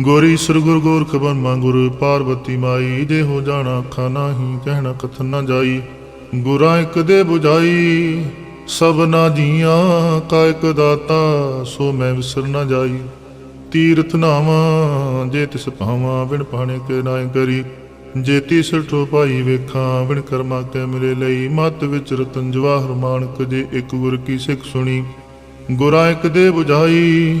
ਗੋਰੀ ਸੁਰ ਗੁਰ ਗੋਰਖ ਬਨਮਾ ਗੁਰ ਪਾਰਵਤੀ ਮਾਈ ਜੇ ਹੋ ਜਾਣਾ ਅੱਖਾਂ ਨਾਹੀ, ਕਹਿਣਾ ਕਥਨ ਨਾ ਜਾਈ, ਗੁਰਾਂ ਇੱਕ ਦੇ 부ਝਾਈ ਸਭਨਾ ਜੀਆਂ ਕਾ ਇੱਕ ਦਾਤਾ, ਸੋ ਮੈਂ ਵਿਸਰ ਨਾ ਜਾਈ। ਤੀਰਥ ਨਾਵਾਂ, ਜੇ ਤਿਸ ਭਾਵਾਂ, ਬਿਨ ਪਾਣੇ ਕੇ ਨਾਇ ਕਰੀ। ਜੇ ਤੀਸਠੋ ਭਾਈ ਵੇਖਾਂ, ਬਿਨ ਕਰਮਾ ਕੇ ਮਿਲੇ ਲਈ। ਮਤ ਵਿੱਚ ਰਤਨ ਜਵਾਹਰ ਮਾਨਕ, ਜੇ ਇੱਕ ਗੁਰ ਕੀ ਸਿੱਖ ਸੁਣੀ। ਗੁਰਾਂ ਇੱਕ ਦੇ 부ਝਾਈ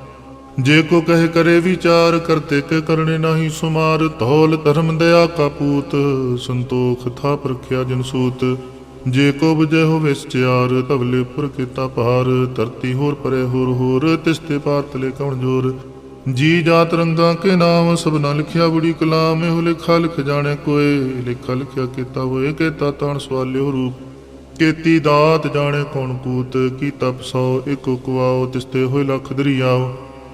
ਜੇ ਕੋ ਕਹੇ ਕਰੇ ਵਿਚਾਰ ਕਰਤੇ ਕੇ ਕਰਨੇ ਨਹੀਂ ਸੁਮਾਰ। ਧੌਲ ਧਰਮ ਦਇਆ ਕਾ ਪੂਤ, ਸੰਤੋਖ ਥਾ ਪ੍ਰਖਿਆ ਜਨ ਸੂਤ। ਜੇ ਕੋ ਬਜੇ ਹੋ ਵਿਸਚਾਰ ਤਵਲੇ ਉੱਪਰ ਕੀਤਾ ਭਾਰ। ਧਰਤੀ ਹੋਰ ਪਰੇ ਹੋਰ ਹੋਰ ਤਿਸਤੇ ਪਾਰ ਤਲੇ ਕਉਣ ਜੋਰ? ਜੀ ਜਾਤ ਰੰਗਾ ਕੇ ਨਾਮ, ਸਭਨਾ ਲਿਖਿਆ ਬੜੀ ਕਲਾਮ। ਇਹੋ ਲਿਖਾ ਲਿਖ ਜਾਣੇ ਕੋਏ, ਲਿਖਾ ਲਿਖਿਆ ਕੀਤਾ ਹੋਏ ਕੀਤਾ ਤਾਣ ਸਵਾਲਿਓ ਰੂਪ। ਕੀਤੀ ਦਾਤ ਜਾਣੇ ਕੌਣ ਕੂਤ, ਕੀ ਤਪ ਇਕ ਕੁਆਓ ਤਿਸਤੇ ਹੋਏ ਲੱਖ ਦਰਿਆਓ।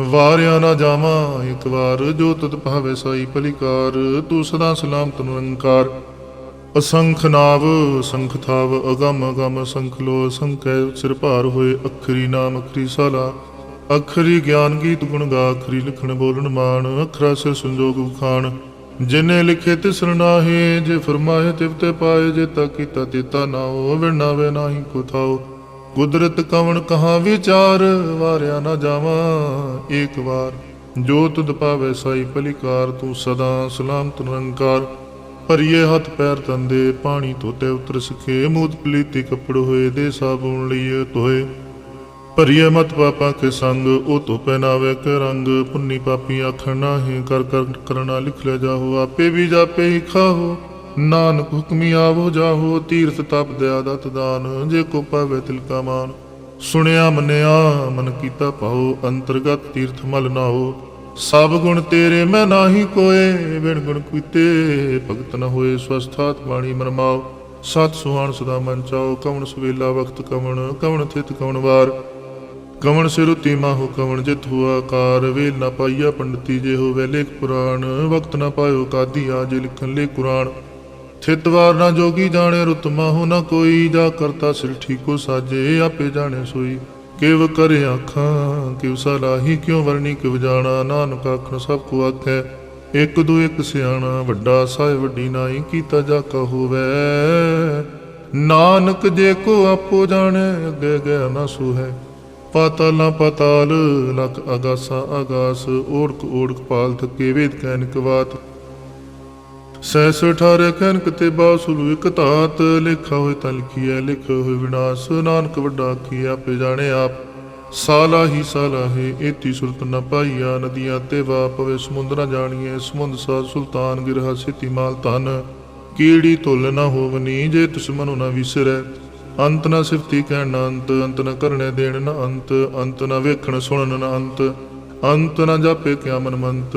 ਵਾਰਿਆ ਨਾ ਜਾਵਾਂ, ਇੱਕ ਵਾਰ ਜੋ ਤੁਧ ਭਾਵੇ ਸਾਈ ਪਲਿਕਾਰ ਤੂੰ ਸਦਾ ਸਲਾਮਤ ਨਿਰੰਕਾਰ ਅਸੰਖ ਨਾਵ ਸੰਖ ਥਾਵ, ਅਗਮ ਅਗਮ ਸੰਖ ਲੋ ਸੰਕੈ ਸਿਰ ਭਾਰ ਹੋਏ, ਅਖਰੀ ਨਾਮ, ਅਖਰੀ ਸਾਲਾ। ਅਖਰੀ ਗਿਆਨ ਗੀਤ ਗੁਣ ਗਾ, ਅਖਰੀ ਲਿਖਣ ਬੋਲਣ ਮਾਨ ਅਖਰਾ ਸਿਰ ਸੰਜੋਗ ਉਖਾਣ। ਜਿਨੇ ਲਿਖੇ ਤਿਸ ਨਾਹੀ, ਜੇ ਫਰਮਾਏ ਤਿਵ ਤੇ ਪਾਏ, ਜੇ ਤਾ ਕੀਤਾ ਤੇਤਾ ਨਾਉ ਵਿਣਾ ਵੇ ਨਾਹੀ ਕੋ ਥਾਉ। ਕੁਦਰਤ ਕਵਣ ਕਹਾ ਵਿਚਾਰ, ਵਾਰਿਆ ਨਾ ਜਾਵਾਂ ਏਕ ਵਾਰ। ਜੋ ਤੁਧ ਪਾਵੇ ਸਾਈ ਪਲਿਕਾਰ, ਤੂੰ ਸਦਾ ਸਲਾਮਤ ਨਿਰੰਕਾਰ। ਭਰੀਏ ਹੱਥ ਪੈਰ ਤੰਦੇ, ਪਾਣੀ ਧੋਤੇ ਉਤਰ ਸਕੇ ਮੂਤ ਪਲੀਤੀ ਕੱਪੜ ਹੋਏ, ਦੇ ਸਾਬੂਨ ਲਈਏ ਧੋਏ। ਭਰੀਏ ਮਤ ਪਾਪਾ ਕੇ ਸੰਗ, ਉਹ ਧੋ ਪਹਿਨਾਵੇ ਕੇ ਰੰਗ। ਪੁੰਨੀ ਪਾਪੀ ਆਖਣ ਨਾਹੀਂ, ਕਰ ਕਰ ਕਰਨਾ ਲਿਖ ਲੈ ਜਾਹੋ, ਆਪੇ ਵੀ ਜਾਪੇ ਹੀ ਖਾਹੋ। ਨਾਨਕ ਹੁਕਮੀ ਆਵੋ, ਜਾਹੋ, ਤੀਰਥ ਤਪ ਦਇਆ ਦਤ ਦਾਨ, ਜੇ ਕੋ ਪਾਵੇ ਤਿਲ ਕਾ ਮਾਨ। ਸੁਣਿਆ, ਮੰਨਿਆ, ਮਨ ਕੀਤਾ ਭਾਉ, ਅੰਤਰਗਤ ਤੀਰਥ ਮਲ ਨਾਓ ਸਭ ਗੁਣ ਤੇਰੇ, ਮੈਂ ਨਾਹੀ ਕੋਏ, ਬਿਨ ਗੁਣ ਕੀਤੇ ਭਗਤ ਨ ਹੋਏ ਸਵਸਥਾਤ ਬਾਣੀ ਮਰਮਾਓ। ਸਤ ਸੁਹਾਣ ਸਦਾ ਮਨ ਚਾਓ, ਕਵਣ ਸੁਵੇਲਾ ਵਕਤ ਕਵਣ ਕਵਣ ਥਿਤ ਕਵਣ ਵਾਰ। ਕਵਣ ਸਿਰੁਤੀ ਮਾਹੁ, ਕਵਣ ਜਿਤ ਹੁਆ ਕਾਰ ਵੇਲ ਨਾ ਪਾਈਆ ਪੰਡਤੀ ਜੇ ਹੋਵੇ ਲੇਖ ਪੁਰਾਣ ਵਕਤ ਨਾ ਪਾਇਓ ਕਾਦੀ ਆਜ ਲਿਖਣ ਲੈ ਕੁਰਾਨ। ਥਿਤ ਵਾਰ ਨਾ ਜੋਗੀ ਜਾਣੇ ਰੁਤ ਮਾਹੋ ਨਾ ਕੋਈ, ਜਾ ਕਰਤਾ ਸਿਰ ਠੀਕੋ ਸਾਜੇ, ਆਪੇ ਜਾਣੇ ਸੋਈ। ਕਿਵ ਕਰੇ ਆਖਾਂ, ਕਿਵ ਸਲਾਹੀ ਕਿਉ ਵਰਣੀ, ਕਿਵ ਜਾਣਾ, ਨਾਨਕ ਆਖਣ ਸਭ ਕੋ ਆਖੈ। ਇੱਕ ਦੋ ਇੱਕ ਸਿਆਣਾ, ਵੱਡਾ ਸਾਹਿਬ, ਵੱਡੀ ਨਾਈ, ਕੀਤਾ ਜਾ ਕਾ ਹੋਵੇ। ਨਾਨਕ ਜੇ ਕੋ ਆਪੋ ਜਾਣੇ, ਅੱਗੇ ਗਿਆ ਨਾ ਸੁਹੈ। ਪਾਤਾਲਾਂ ਪਾਤਾਲ ਲਖ ਅਗਾਸਾ ਅਗਾਸ, ਓੜਕ ਓੜਕ ਪਾਲ ਥਕੇ, ਵੇਦ ਕੈਨਕ ਬਾਤ ਸੈਸ ਠਾਰੇ ਕਨਕ ਤੇ ਬਾਸੁਲ ਇਕ ਧਾਤ, ਲਿਖਾ ਹੋਏ ਤਲ ਕੀਐ, ਲਿਖੋ ਵਿਨਾਸ਼, ਨਾਨਕ ਵੱਡਾ ਕੀ ਆਪੇ ਜਾਣੇ ਆਪ। ਸਾਲਾ ਹੀ ਸਾਲਾ ਹੈ, ਏਤੀ ਸੁਰਤ ਨ ਪਾਈਆ, ਨਦੀਆਂ ਤੇ ਵਾ ਪਵੇ ਸਮੁੰਦਰਾਂ ਜਾਣੀਏ ਸਮੁੰਦ ਸਾ ਸੁਲਤਾਨ ਗਿਰਹਾ ਸਿਤੀ ਮਾਲ ਧਨ। ਕੀੜੀ ਤੁਲ ਨ ਹੋਵਨੀ ਜੇ ਦੁਸ਼ਮਨੁ ਨ ਵਿਸਰੈ। ਅੰਤ ਨ ਸਿਫਤੀ ਕਹਿਣ ਨ ਅੰਤ ਅੰਤ ਨ ਕਰਨੇ ਦੇਣ ਨ ਅੰਤ ਅੰਤ ਨ ਵੇਖਣ ਸੁਣਨ ਨ ਅੰਤ। ਅੰਤ ਨ ਜਾਪੇ ਕਿਆ ਮਨ ਮੰਤ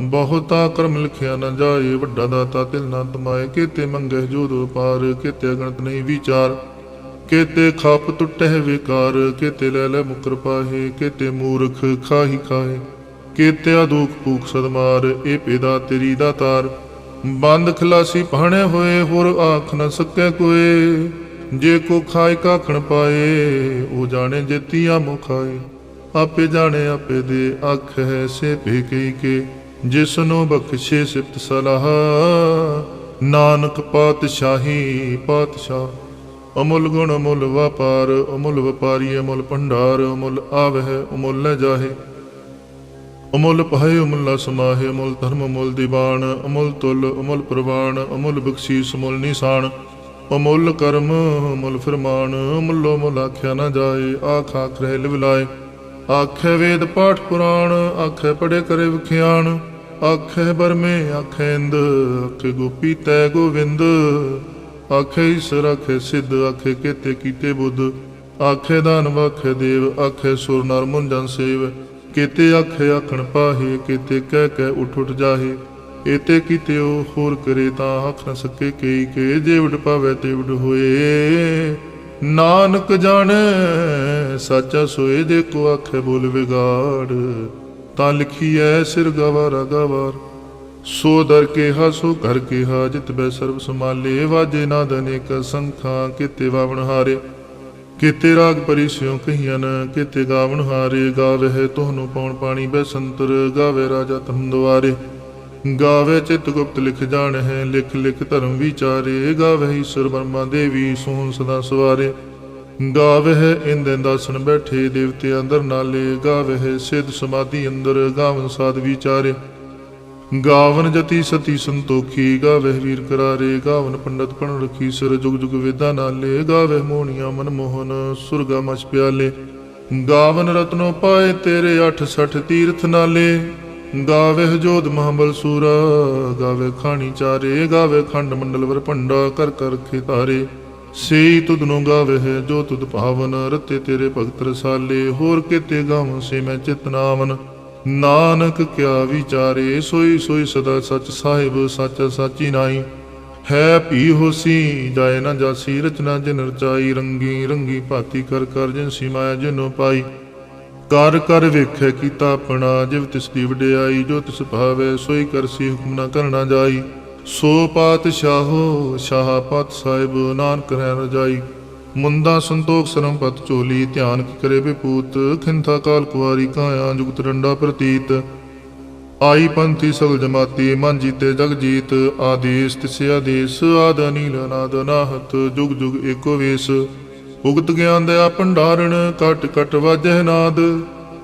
ਬਹੁਤਾ ਕਰਮ ਲਿਖਿਆ ਨਾ ਜਾਏ, ਵੱਡਾ ਦਾਤਾ ਤਿਲ ਨਾ ਤਮਾਏ ਕੀਤੇ ਮੰਗੇ ਜੋਦੋ ਪਾਰ, ਕੀਤੇ ਗਣਤ ਨਹੀਂ ਵਿਚਾਰ। ਕੀਤੇ ਖਾਪ ਟੁੱਟੇ ਵਿਕਾਰ, ਕੀਤੇ ਲੈ ਲੈ ਮੁਕਰ ਪਾਹੇ, ਕੀਤੇ ਮੂਰਖ ਖਾਹੀ ਖਾਹੇ। ਕੀਤੇ ਦੁਖ ਭੂਖ ਸਦਮਾਰ ਇਹ ਪੇਦਾ ਤੇਰੀ ਦਾਤਾਰ ਬੰਦ ਖਲਾਸੀ ਭਾਣੇ ਹੋਏ, ਹੋਰ ਆਖ ਨਾ ਸਕੇ ਕੋਏ। ਜੇ ਕੋ ਖਾਇ ਕਾਖਣ ਪਾਏ, ਉਹ ਜਾਣੇ ਜੇਤੀਆ ਮੁਖਾਏ ਆਪੇ ਜਾਣੇ, ਆਪੇ ਦੇ ਅੱਖ ਹੈ, ਸੇ ਭੇਕੇ ਕੇ। ਜਿਸ ਨੂੰ ਬਖਸ਼ੇ ਸਿਫਤ ਸਲਾਹ, ਨਾਨਕ ਪਾਤਸ਼ਾਹੀ ਪਾਤਸ਼ਾਹ। ਅਮੁੱਲ ਗੁਣ ਅਮੁੱਲ ਵਪਾਰ, ਅਮੁੱਲ ਵਪਾਰੀ ਅਮੁੱਲ ਭੰਡਾਰ, ਅਮੁੱਲ ਆਵਹਿ, ਅਮੁੱਲ ਨ ਜਾਹੇ। ਅਮੁੱਲ ਪਾਏ ਅਮੁੱਲਾ ਸਮਾਹੇ, ਅਮੁੱਲ ਧਰਮ ਅਮੁੱਲ ਦੀਵਾਨ, ਅਮੁੱਲ ਤੁਲ ਅਮੁੱਲ ਪ੍ਰਵਾਨ, ਅਮੁੱਲ ਬਖਸ਼ੀਸ ਅਮੁੱਲ ਨਿਸ਼ਾਨ। ਅਮੁੱਲ ਕਰਮ ਅਮੁੱਲ ਫਰਮਾਨ, ਅਮੁੱਲੋ ਮੁੱਲ ਆਖਿਆ ਨਾ ਜਾਏ, ਆਖ ਆਖ ਰਹਿ ਲਿਵਲਾਏ। ਆਖੇ ਵੇਦ ਪਾਠ ਪੁਰਾਣ, ਆਖੇ ਪੜੇ ਕਰੇ ਵਿਖਿਆਣ ਆਖੇ ਬਰਮੇ, ਆਖੇ ਇੰਦ, ਆਖੇ ਗੋਪੀ ਤੈ ਗੋਵਿੰਦ। ਆਖੇ ਈਸ਼ਰ, ਆਖੇ ਸਿੱਧ, ਆਖੇ ਕੇਤੇ ਕੀਤੇ ਬੁੱਧ। ਆਖੇ ਦਾਨਵ, ਆਖੇ ਦੇਵ, ਆਖੇ ਸੁਰ ਨਰ ਮੁਨ ਜਨ ਸੇਵ। ਕੀਤੇ ਆਖੇ ਆਖਣ ਪਾਹੇ, ਕੀਤੇ ਕਹਿ ਕਹਿ ਉਠ ਉਠ ਜਾਹੇ। ਏਤੇ ਕੀਤੇ ਉਹ ਹੋਰ ਕਰੇ ਤਾਂ ਆਖ ਨ ਸਕੇ ਕਈ ਕੇ। ਜੇ ਉਡ ਪਾਵੇ ਤੇ ਉਡ ਹੋਏ। ਨਾਨਕ ਜਾਣੈ, ਸਾਚਾ ਸੋਏ ਜੇ ਕੋ ਆਖੇ ਬੋਲ ਵਿਗਾੜ। ਤਾਂ ਲਿਖੀਐ ਸਿਰ ਗਵਾਰਾ ਗਵਾਰ। ਸੋ ਦਰ ਕੇਹਾ, ਸੋ ਘਰ ਕੇਹਾ, ਜਿਤ ਬੈ ਸਰਬ ਸਮਾਲੇ ਵਾਜੇ ਨਾਦ ਅਨੇਕ ਸੰਖਾਂ, ਕਿਤੇ ਵਾਵਣ ਹਾਰੇ। ਕਿਤੇ ਰਾਗ ਪਰਿਸਿਉ ਕਹੀਆਂ ਕਿਤੇ ਗਾਵਣ ਹਾਰੇ। ਗਾਵੇ ਤੁਹਾਨੂੰ ਪਉਣ ਪਾਣੀ ਬੈ ਸੰਤਰ ਗਾਵੇ ਰਾਜਾ ਤਮ ਦੁਆਰੇ। ਗਾਵੇ ਚਿਤ ਗੁਪਤ ਲਿਖ ਜਾਣ ਹੈ ਲਿਖ ਲਿਖ ਧਰਮ ਵਿਚਾਰੇ। ਗਾਵੇ ਈਸ਼ਰ ਬਰਮਾ ਦੇਵੀ, ਸੋਹਣ ਸਦਾ ਸਵਾਰੇ। ਗਾਵੇ ਇੰਦ ਦਾਸਨ ਬੈਠੇ ਦੇਵਤੇ ਅੰਦਰ ਨਾਲੇ ਗਾਵੇ ਸਿਧ ਸਮਾਧੀ ਅੰਦਰ, ਗਾਵਨ ਸਾਧ ਵਿਚਾਰੇ। ਗਾਵਨ ਜਤੀ ਸਤੀ ਸੰਤੋਖੀ ਗਾਵੇ ਵੀਰ ਕਰਾਰੇ, ਗਾਵਨ ਪੰਡਤ ਪਣ ਰਖੀ ਸਿਰ ਜੁਗ ਜੁਗ ਵੇਦਾਂ ਨਾਲੇ ਗਾਵੇ ਮੋਹਣੀਆਂ ਮਨ ਮੋਹਨ ਸੁਰਗਾ ਮਛ ਪਿਆਲੇ। ਗਾਵਨ ਰਤਨੋ ਪਾਏ ਤੇਰੇ 68 ਤੀਰਥ ਨਾਲੇ ਗਾਵੇ ਜੋਧ ਮਹਾਬਲ ਸੂਰਾ ਗਾਵੇ ਖਾਣੀ ਚਾਰੇ ਗਾਵੇ ਖੰਡ ਮੰਡਲ ਵਰ ਭੰਡਾ ਕਰ ਕਰ ਖਿਤਾਰੇ। ਸੇਈ ਤੁਧ ਨੂੰ ਗਾਵੇ ਜੋ ਤੁਧ ਭਾਵਨ ਰਤੇ ਤੇਰੇ ਭਗਤ ਰਸਾਲੇ, ਹੋਰ ਕਿਤੇ ਗਾਵਾਂ ਸੇ ਮੈਂ ਚਿਤ ਨਾਵਨ। ਨਾਨਕ ਕਿਆ ਵਿਚਾਰੇ, ਸੋਈ ਸੋਈ ਸਦਾ ਸਚ ਸਾਹਿਬ, ਸੱਚ ਸਾਚੀ ਨਾਈ ਹੈ ਭੀ ਹੋਸੀ, ਜਾਏ ਨਾ ਜਾਸੀ, ਰਚਨਾ ਜਿਨ ਰਚਾਈ, ਰੰਗੀ ਰੰਗੀ ਭਾਤੀ ਕਰ ਕਰ ਜਿਨ ਸਿਮਾਇਆ ਜਿਨੋ ਪਾਈ। ਕਰ ਕਰ ਵੇਖੈ ਕੀਤਾ ਆਪਣਾ, ਜਿਵ ਤਿਸ ਦੀ ਵਡਿਆਈ, ਜੋ ਤਿਸ ਭਾਵੇ, ਸੋਈ ਕਰਸੀ ਹੁਕਮ ਨਾ ਕਰਨਾ ਜਾਈ। ਸੋ ਪਾਤਸ਼ਾਹੋ, ਸ਼ਾਹ ਸਾਹਿਬ, ਨਾਨਕ ਰਹਿ ਰਜਾਈ। ਮੁੰਦਾ ਸੰਤੋਖ ਸਰਮ ਚੋਲੀ ਧਿਆਨ ਕੀ ਕਰੇ ਵਿਪੂਤ। ਖਿੰਥਾ ਕਾਲ ਕੁਵਾਰੀ ਕਾਇਆ, ਜੁਗਤ ਡੰਡਾ ਪ੍ਰਤੀਤ। ਆਈ ਪੰਥੀ ਸਗਲ ਜਮਾਤੀ, ਮਨ ਜੀਤੇ ਜਗ ਜੀਤ। ਆਦੇਸ ਤਿਸ ਆਦੇਸ, ਆਦ ਅਨੀਲ, ਅਨਾਦ ਅਨਾਹਤ। ਜੁਗ ਜੁਗ ਏਕੋ ਵੇਸ। ਉਗਤ ਗਿਆਨ ਦਇਆ ਭੰਡਾਰਣ, ਕਟ ਕਟ ਵਾਜਹਿ ਨਾਦ।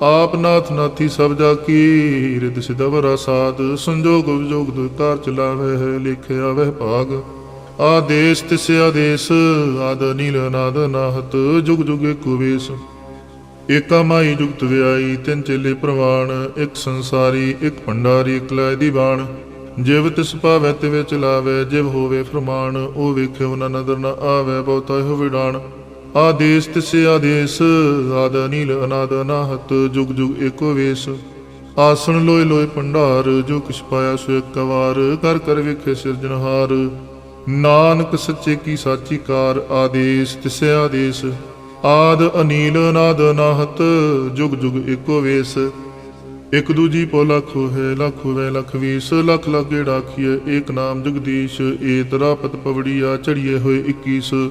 ਆਪ ਨਾਥ ਨਾਥੀ ਸਭ ਜਾ ਕੀ ਰਿਦ ਸਿਦਵਰਾ ਸਾਧ, ਸੰਜੋਗ ਵਿਜੋਗ ਦੁਕਾਰ ਚਲਾਵੇ ਹੈ ਲਿਖਿਆ ਵਹਿ ਭਾਗ। ਆਦੇਸ, ਤਿਸ ਆਦੇਸ, ਆਦ ਨੀਲ ਨਾਦ ਨਾਹਤ ਜੁਗ ਜੁਗ ਏਕੋ ਏਕਾ ਮਾਈ ਜੁਗਤ ਵਿਆਈ, ਤਿੰਨ ਚੇਲੇ ਪ੍ਰਵਾਨ ਇੱਕ ਸੰਸਾਰੀ, ਇੱਕ ਭੰਡਾਰੀ, ਇੱਕ ਲੈ ਦੀ ਬਾਣ ਜਿਵ ਤਿਸ ਭਾਵੈ ਤਿਵੇ ਵਿੱਚ ਲਾਵੇ ਜਿਵ ਹੋਵੇ ਫਰਮਾਨ, ਉਹ ਵੇਖੇ ਉਹਨਾਂ ਨਦਰ ਨ ਆਵੇ ਬਹੁਤਾ ਹੋ ਵਿਡਾਣ ਆਦੇਸ ਤਿਸ ਆਦੇਸ, ਆਦ ਨੀਲ ਅਨਾਦ ਅਨਾਹਤ, ਜੁਗ ਜੁਗ ਏਕੋ ਵੇਸ। ਆਸਣ ਲੋਏ ਲੋਏ ਭੰਡਾਰ, ਜੋ ਕਿਛ ਪਾਇਆ ਸੋ ਇੱਕ ਵਾਰ ਕਰ ਕਰ ਵੇਖੇ ਸਿਰਜਣਹਾਰ ਨਾਨਕ ਸੱਚੇ ਕੀ ਸਾਚੀ ਕਾਰ, ਆਦੇਸ ਤਿਸ ਆਦੇਸ। ਆਦ ਅਨੀਲ ਨਾਦ ਨਾਹਤ ਜੁਗ ਜੁਗ ਏਕੋ ਵੇਸ। ਇਕ ਦੂਜੀ ਪੋ ਲੱਖੋ ਹੈ ਲੱਖ ਹੋਵੇ ਲੱਖ ਵੀਸ। ਲੱਖ ਲੱਖ ਗੇੜਾ ਆਖੀਏ ਏਕ ਨਾਮ ਜਗਦੀਸ਼, ਏ ਤਰਾਪਤ ਪਵੜੀਆ ਚੜੀਏ ਹੋਏ 21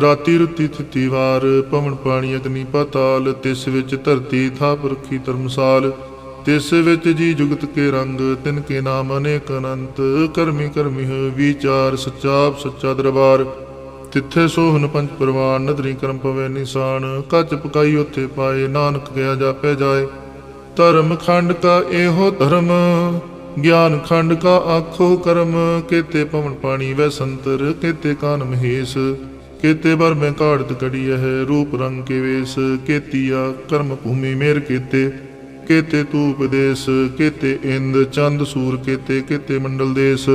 ਰਾਤੀ ਰੁਤੀ ਥਿਤੀ ਵਾਰ, ਪਵਨ ਪਾਣੀ ਅਗਨੀ ਪਾਤਾਲ, ਤਿਸ ਵਿੱਚ ਧਰਤੀ ਥਾਪ ਰੱਖੀ ਧਰਮਸਾਲ, ਤਿਸ ਵਿੱਚ ਜੀ ਜੁਗਤ ਕੇ ਰੰਗ, ਤਿਨ ਕੇ ਨਾਮ ਅਨੇਕ ਅਨੰਤ, ਕਰਮੀ ਕਰਮੀ ਹੈ ਵਿਚਾਰ ਸੱਚਾ ਸੱਚਾ ਦਰਬਾਰ। ਤਿੱਥੇ ਸੋਹਨ ਪੰਜ ਪ੍ਰਵਾਨ, ਨਦਰੀ ਕਰਮ ਪਵੇ ਨਿਸ਼ਾਨ ਕੱਚ ਪਕਾਈ ਉੱਥੇ ਪਾਏ, ਨਾਨਕ ਗਿਆ ਜਾਪੇ ਜਾਏ। ਧਰਮ ਖੰਡ ਕਾ ਇਹੋ ਧਰਮ, ਗਿਆਨ ਖੰਡ ਕਾ ਆਖੋ ਕਰਮ, ਕੇਤੇ ਪਵਨ ਪਾਣੀ ਵੈ ਸੰਤਰ, ਕੇਤੇ ਕਾਨ ਮਹੇਸ਼। ਕੇਤੇ ਬਰ ਮੈਂ ਘਾੜਤ ਕੜੀ ਹੈ ਰੂਪ ਰੰਗ ਕੇ ਵੇਸ, ਕੇਤੀਆ ਕਰਮ ਭੂਮੀ ਮੇਰ ਕੇਤੇ। ਕੇਤੇ ਤੂ ਉਪਦੇਸ਼ ਕੇਤੇ ਇੰਦ, ਚੰਦ ਸੂਰ ਕੇਤੇ ਕੇਤੇ ਮੰਡਲ ਦੇਸ।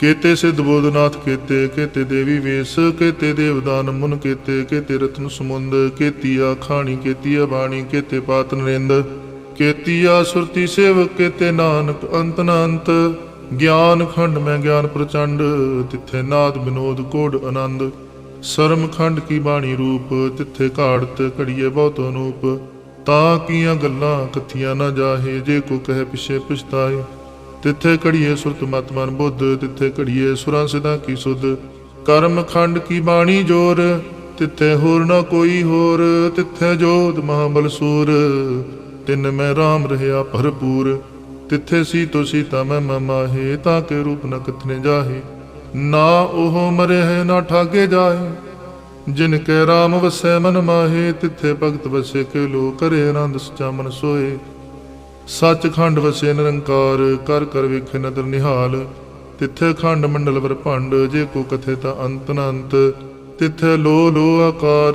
ਕੇਤੇ ਸਿੱਧ ਬੋਧਨਾਥ ਕੇਤੇ ਕੇਤੇ ਦੇਵੀ ਵੇਸ, ਕੇਤੇ ਦੇਵਦਾਨ ਮੁਨ ਕੇਤੇ ਕੇਤੇ ਰਤਨ ਸਮੁੰਦ, ਕੇਤੀਆ ਖਾਣੀ, ਕੇਤੀਆ ਬਾਣੀ, ਕੇਤੇ ਪਾਤ ਨਰਿੰਦ। ਕੇਤੀਆ ਸੁਰਤੀ ਸੇਵਕ, ਕੇਤੇ ਨਾਨਕ ਅੰਤ ਨ ਗਿਆਨ ਖੰਡ ਮੈਂ ਗਿਆਨ ਪ੍ਰਚੰਡ, ਤਿੱਥੇ ਨਾਦ ਬਿਨੋਦ ਕੋਡ ਆਨੰਦ। ਸਰਮ ਖੰਡ ਕੀ ਬਾਣੀ ਰੂਪ, ਤਿੱਥੇ ਘਾੜਤ ਘੜੀਏ ਬਹੁਤ ਅਨੂਪ ਤਾਂ ਕੀਆਂ ਗੱਲਾਂ ਕਥੀਆਂ ਨਾ ਜਾਹੇ, ਜੇ ਕੋ ਕਹੇ ਪਿਛੇ ਪਛਤਾਏ। ਤਿੱਥੇ ਘੜੀਏ ਸੁਰਤ ਮਤ ਮਨ ਬੁੱਧ, ਤਿੱਥੇ ਘੜੀਏ ਸੁਰਾਂ ਸਿਧਾਂ ਕੀ ਸੁਧ। ਕਰਮ ਖੰਡ ਕੀ ਬਾਣੀ ਜੋਰ, ਤਿੱਥੇ ਹੋਰ ਨਾ ਕੋਈ ਹੋਰ। ਤਿੱਥੇ ਜੋਤ ਮਹਾਬਲ ਸੂਰ, ਤਿੰਨ ਮੈਂ RAM ਰਹਿਆ ਭਰਪੂਰ। ਤਿੱਥੇ ਸੀ ਤੋ ਸੀਤਾ ਮੈਂ ਮਮਾਹੇ, ਤਾਂ ਕੇ ਰੂਪ ਨ ਕਥਨੇ ਜਾਹੇ। ਨਾ ਉਹ ਮਰੇ ਨਾ ਠਾਗੇ ਜਾਏ। ਜਿਨ ਕੈ RAM ਵਸੈ ਮਨ ਮਾਹੇ, ਤਿੱਥੇ ਭਗਤ ਵਸੇ ਕੇ ਲੋ ਕਰੇ ਆਨੰਦ, ਸਚਾ ਮਨ ਸੋਏ। ਸੱਚਖੰਡ ਵਸੇ ਨਿਰੰਕਾਰ, ਕਰ ਕਰ ਵੇਖੇ ਨਦਰ ਨਿਹਾਲ। ਤਿੱਥੇ ਖੰਡ ਮੰਡਲ ਵਰ ਭੰਡ, ਜੇ ਕੋ ਕਥੇ ਤਾਂ ਅੰਤ ਨ ਅੰਤ। ਤਿੱਥੇ ਲੋ ਲੋ ਆਕਾਰ,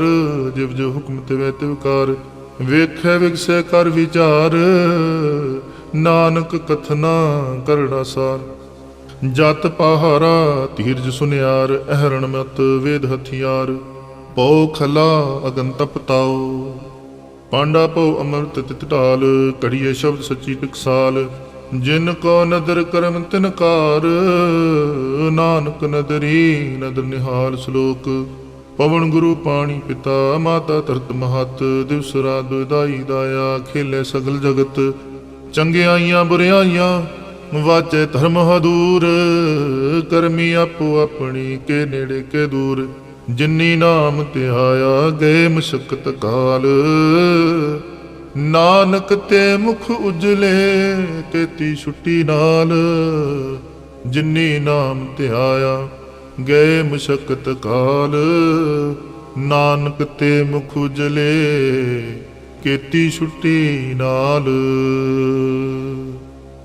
ਜਿਵ ਜੋ ਹੁਕਮ ਤਿਵੈ ਤਿਵਕਾਰ ਵੇਖੈ ਵਿਗਸੈ ਕਰ ਵਿਚਾਰ, ਨਾਨਕ ਕਥਨਾ ਕਰਣਾ ਸਾਰ। ਜਤ ਪਹਾਰਾ ਧੀਰਜ ਸੁਨਿਆਰ, ਅਹਰਣ ਮਤ ਵੇਦ ਹਥਿਆਰ, ਪਉ ਖਲਾ ਅਗਨ ਤਪਤਾਓ ਪਾਂਡਾ ਪਉ ਅਮਰਤ ਤਿਤ ਢਾਲ ਕੜੀਏ ਸ਼ਬਦ ਸੱਚੀ ਟਕਸਾਲ ਜਿਨ ਕੋ ਨਦਰ ਕਰਮ ਤਿਨ ਕਾਰ, ਨਾਨਕ ਨਦਰੀ ਨਦਰ ਨਿਹਾਲ ਸ਼ਲੋਕ। ਪਵਨ ਗੁਰੂ ਪਾਣੀ ਪਿਤਾ, ਮਾਤਾ ਧਰਤ ਮਹਤ, ਦਿਵਸ ਰਾਤ ਦਾਈ ਦਾਇਆ, ਖੇਲੇ ਸਗਲ ਜਗਤ। ਚੰਗਿਆਈਆਂ, ਬੁਰਿਆਈਆਂ ਵਾਚੇ ਧਰਮ ਹਦੂਰ, ਕਰਮੀ ਆਪੋ ਆਪਣੀ ਕੇ ਨੇੜੇ ਕੇ ਦੂਰ। ਜਿਨੀ ਨਾਮ ਧਿਆਇਆ ਗਏ ਮੁਸ਼ਕਤ ਕਾਲ। ਨਾਨਕ ਤੇ ਮੁਖ ਉਜਲੇ ਤੇਤੀ ਛੁੱਟੀ ਨਾਲ। ਜਿਨੀ ਨਾਮ ਧਿਆਇਆ ਗਏ ਮੁਸ਼ਕਤ ਕਾਲ। ਨਾਨਕ ਤੇ ਮੁਖ ਉਜਲੇ ਕੀਤੀ ਛੁੱਟੀ ਨਾਲ।